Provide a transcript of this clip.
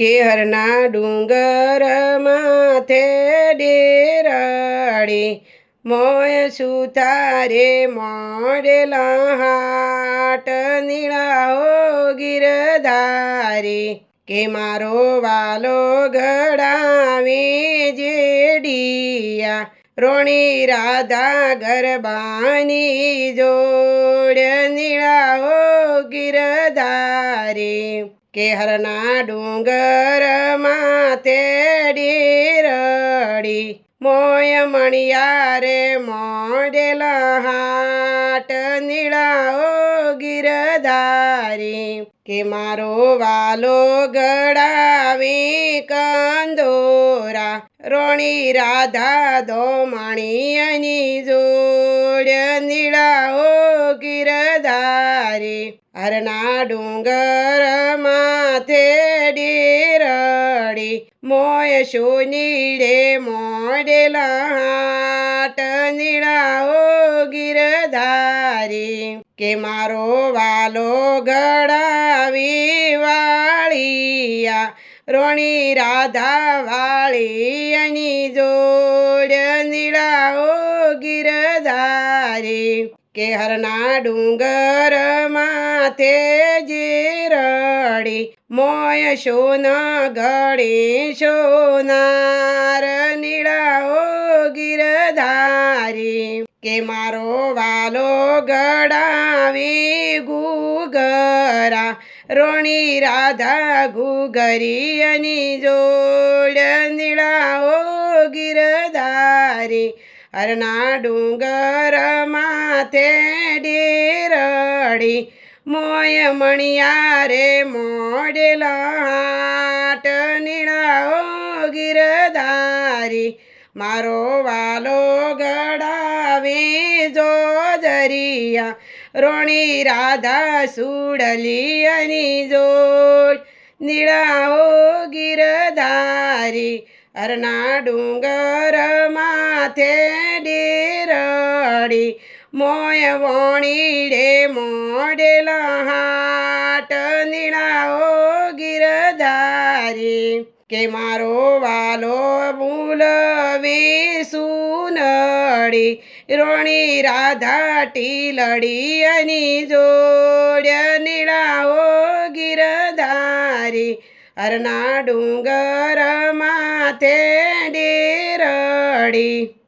કેહરના ડુંગર માથે ડેરાડી, મોય સુતારે મોડેલા હાટ નીળાઓ ગીરધારી કે મારો વાલો ગડાવી જેડિયા રોણી રાધા ગરબાની જોડ નીળાઓ ગિરધારી કે હરના ડુંગર માથે રડી મોય મણિયારે મોડેલા હાટ નીળાઓ ગિરધારી, કે મારો વાલો ગડાવી કંદોરા, રોણી રાધા દો મણિયની જોડ નીળાઓ ગિરધારી હરના ડુંગર માથે ડેરડી મોય શોનીડે મોડેલા હાટ નીળાઓ ગિરધારી કે મારો વાલો ગડાવી વાળિયા, રોણી રાધા વાળિયાની જોડ કે હરના ડુંગર માથે જીરડી, મોય સોન ગળી સોનાર નીળાઓ ગીરધારી, કે મારો વાલો ગડાવી ગુગરા, રોણી રાધા ગુગરિયની જોડ નીળાઓ ગિરધારી હરના ડુંગર માથે ડેરડી, મોય મણિયારે મોડેલા હાટ નીળાઓ ગીરધારી, મારો વાલો ગડાવી જોજરિયા રોણી રાધા સુડલિયાની જોડ, નીળાઓ ગિરધારી હરના ડુંગર માથે ડેરડી, મોય વણીડે મોડેલ હાટ નીળાઓ ગીરધારી. કે મારો વાલો મૂલ સુનડી રોણી રાધા ટીલડી અની જોડ નીળાઓ ગિરધારી હરના ડુંગર માથે ડેરડી